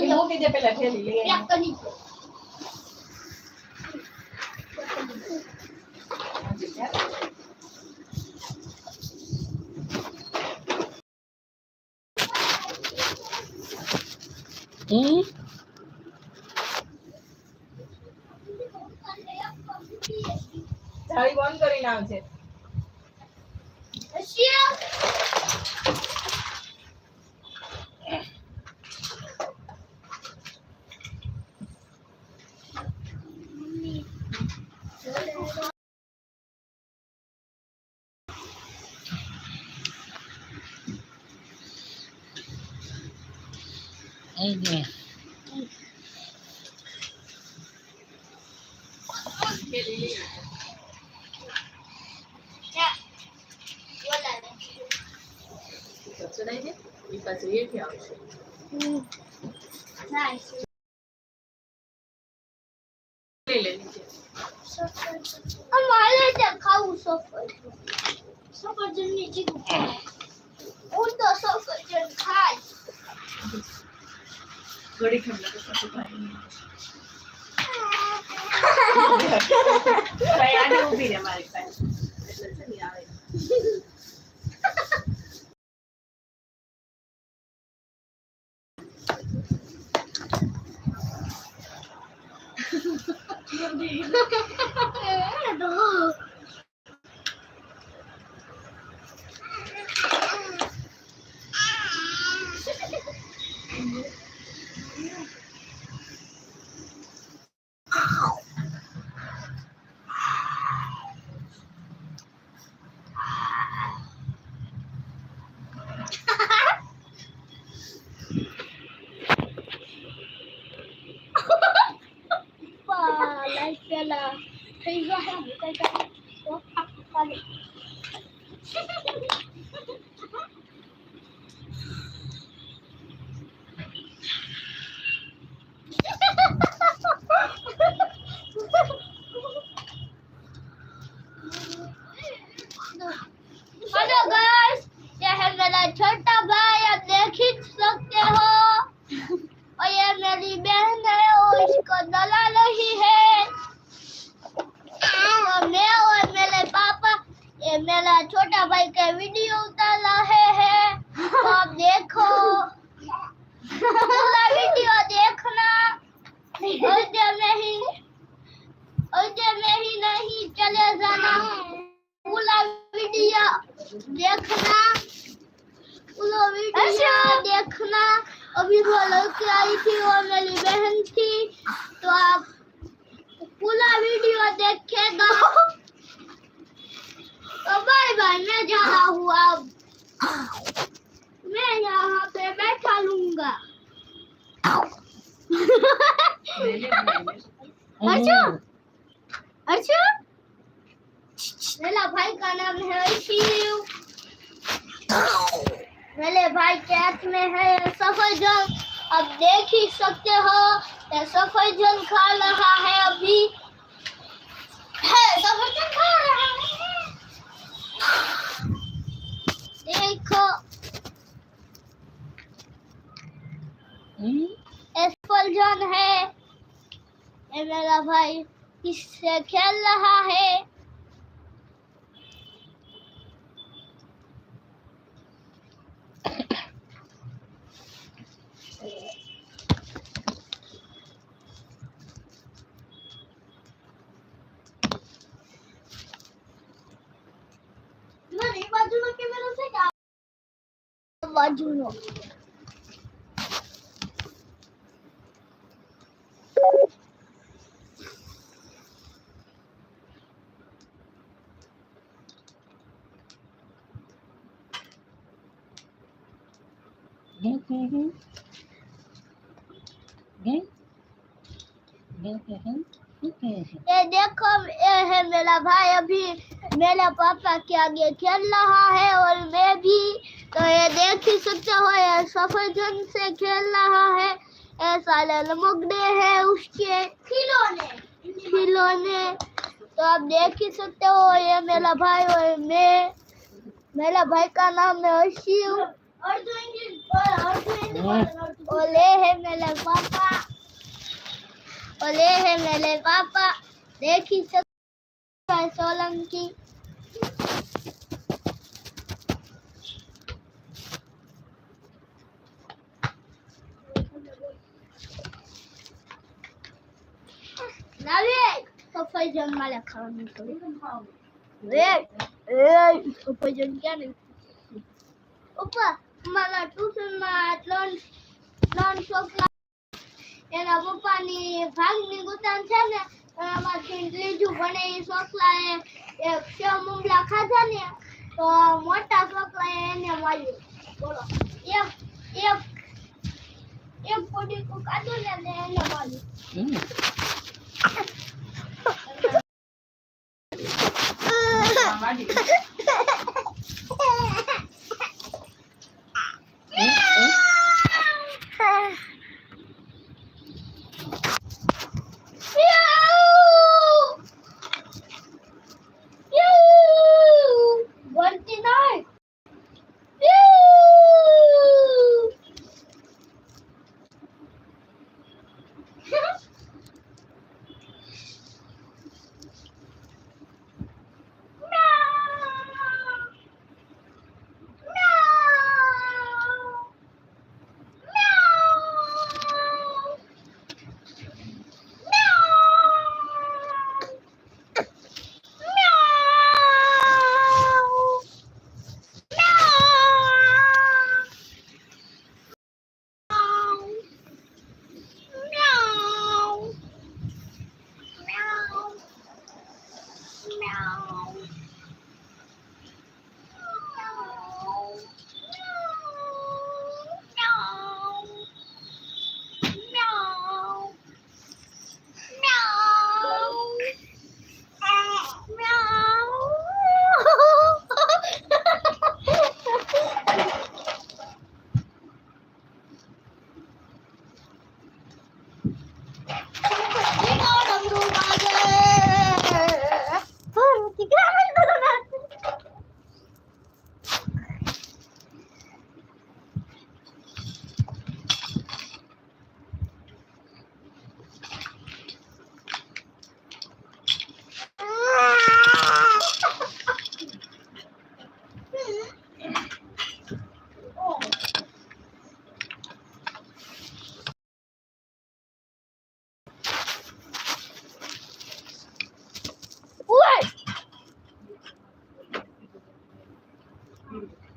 એ મૂકી દે પેલા ઠેલી લઈ દો. હમ જાળી બંધ કરીને હમ. Nice. લઈ લે નીચે અમારે ત્યાં ખાવું સફરજન સફરજન ની ચીકુ હું તો સફરજન ખાય ઘડી ખંડ તો પછી ભાઈ ભાઈ આને ઊભી રહે મારી પાસે. એટલે છે ને આવે. 三圈了，可以说还有在分钟，我跑不你。मेरा छोटा भाई का वीडियो उतार रहे हैं। तो आप देखो। पूरा वीडियो देखना। और में ही और में ही नहीं चले जाना। पूरा वीडियो देखना। पूरा वीडियो देखना। अभी वो लड़की आई थी वो मेरी बहन थी। तो आप पूरा वीडियो देखेगा। बाय बाय मैं जा रहा हूँ अब। मैं यहाँ पे बैठा लूँगा। अच्छा अच्छा मेरा भाई का नाम है शिव। मेरे भाई हाथ में है सफरजन। अब देख ही सकते हो ये सफरजन खा रहा है अभी। है सफरजन खा रहा है। देखो। હમ जॉन है। ये मेरा भाई किससे खेल रहा है। Gel gel. ये देखो ये है मेरा भाई। अभी मेरे पापा के आगे खेल रहा है और मैं ये देख ही सकते ये सफरजन से खेल रहा है। ये साले लमकड़े हैं उसके खिलौने। खिलौने। तो आप देख ही सकते हो, ये मेरा भाई और मैं। मेरा भाई का नाम है शिव और ओले है मेरे पापा। ओले है मेरे पापा। देखी सकता है सोलंकी। સફરજન મારે ખાવાનું હતું વેટ એ સફરજન ક્યાં ઉપર મારા ટ્યુશનમાં ત્રણ ત્રણ છોકરા એના પપ્પાની ભાગની દુકાન છે ને એમાંથી લીધું પણ એ છોકરાએ એક સેવ મુમલા ખાધા ને તો મોટા છોકરાએ એને માર્યું બોલો એક એક એક પોડીકું કાઢ્યું ને એને માર્યું Mama, music.